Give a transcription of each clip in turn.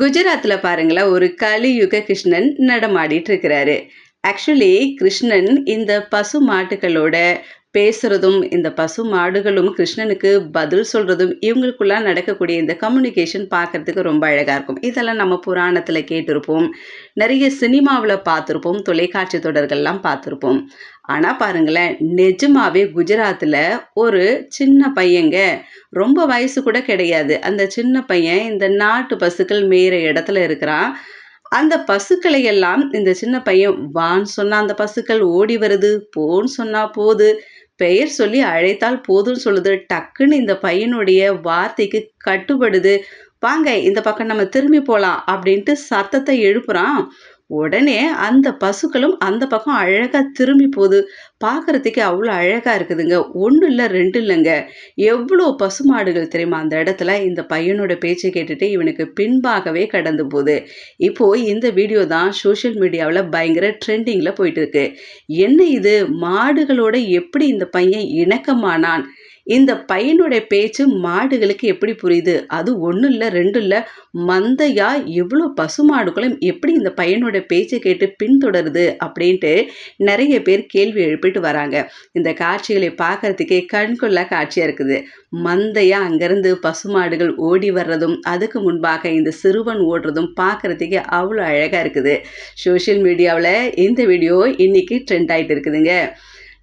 குஜராத்தில் பாருங்களேன் ஒரு கலியுக கிருஷ்ணன் நடமாடிட்டு இருக்கிறாரு. ஆக்சுவலி கிருஷ்ணன் இந்த பசு மாட்டுகளோட பேசுறதும் இந்த பசு மாடுகளும் கிருஷ்ணனுக்கு பதில் சொல்றதும் இவங்களுக்குள்ள நடக்கக்கூடிய இந்த கம்யூனிகேஷன் பார்க்கறதுக்கு ரொம்ப அழகா இருக்கும். இதெல்லாம் நம்ம புராணத்துல கேட்டிருப்போம். நிறைய சினிமாவில் பார்த்துருப்போம். தொலைக்காட்சி தொடர்கள்லாம் பார்த்துருப்போம். ஆனால் பாருங்களேன் நிஜமாவே குஜராத்தில் ஒரு சின்ன பையங்க ரொம்ப வயசு கூட கிடையாது. அந்த சின்ன பையன் இந்த நாட்டு பசுக்கள் மேயிற இடத்துல இருக்கிறான். அந்த பசுக்களை எல்லாம் இந்த சின்ன பையன் வான்னு சொன்னா அந்த பசுக்கள் ஓடி வருது போன்னு சொன்னா போது பெயர் சொல்லி அழைத்தால் போதும்னு சொல்லுது. டக்குன்னு இந்த பையனுடைய வார்த்தைக்கு கட்டுப்படுது. வாங்க இந்த பக்கம் நம்ம திரும்பி போகலாம் அப்படின்ட்டு சத்தத்தை எழுப்புறான். உடனே அந்த பசுக்களும் அந்த பக்கம் அழகாக திரும்பி போகுது. பார்க்குறதுக்கே அவ்வளோ அழகாக இருக்குதுங்க. ஒன்றும் இல்லை ரெண்டு இல்லைங்க. எவ்வளோ பசுமாடுகள் தெரியுமா? அந்த இடத்துல இந்த பையனோட பேச்சை கேட்டுட்டு இவனுக்கு பின்பாகவே கடந்து போகுது. இப்போது இந்த வீடியோ தான் சோஷியல் மீடியாவில் பயங்கர ட்ரெண்டிங்கில் போயிட்டு இருக்கு. என்ன இது? மாடுகளோட எப்படி இந்த பையன் இணக்கமானான்? இந்த பையனுடைய பேச்சு மாடுகளுக்கு எப்படி புரியுது? அது ஒன்றும் இல்லை ரெண்டும் இல்லை. மந்தையா எவ்வளோ பசுமாடுகளும் எப்படி இந்த பையனுடைய பேச்சை கேட்டு பின்தொடருது அப்படின்ட்டு நிறைய பேர் கேள்வி எழுப்பிட்டு வராங்க. இந்த காட்சிகளை பார்க்கறதுக்கே கண்கொள்ள காட்சியாக இருக்குது. மந்தையா அங்கேருந்து பசுமாடுகள் ஓடி வர்றதும் அதுக்கு முன்பாக இந்த சிறுவன் ஓடுறதும் பார்க்கறதுக்கே அவ்வளோ அழகாக இருக்குது. சோஷியல் மீடியாவில் இந்த வீடியோ இன்னைக்கு ட்ரெண்ட் ஆகிட்டு இருக்குதுங்க.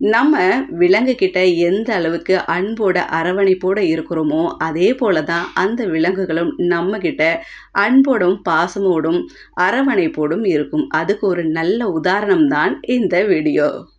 நம்ம விலங்குகிட்ட எந்த அளவுக்கு அன்போட அரவணைப்போடு இருக்கிறோமோ அதே போல தான் அந்த விலங்குகளும் நம்மக்கிட்ட அன்போடும் பாசமோடும் அரவணைப்போடும் இருக்கும். அதுக்கு ஒரு நல்ல உதாரணம் தான் இந்த வீடியோ.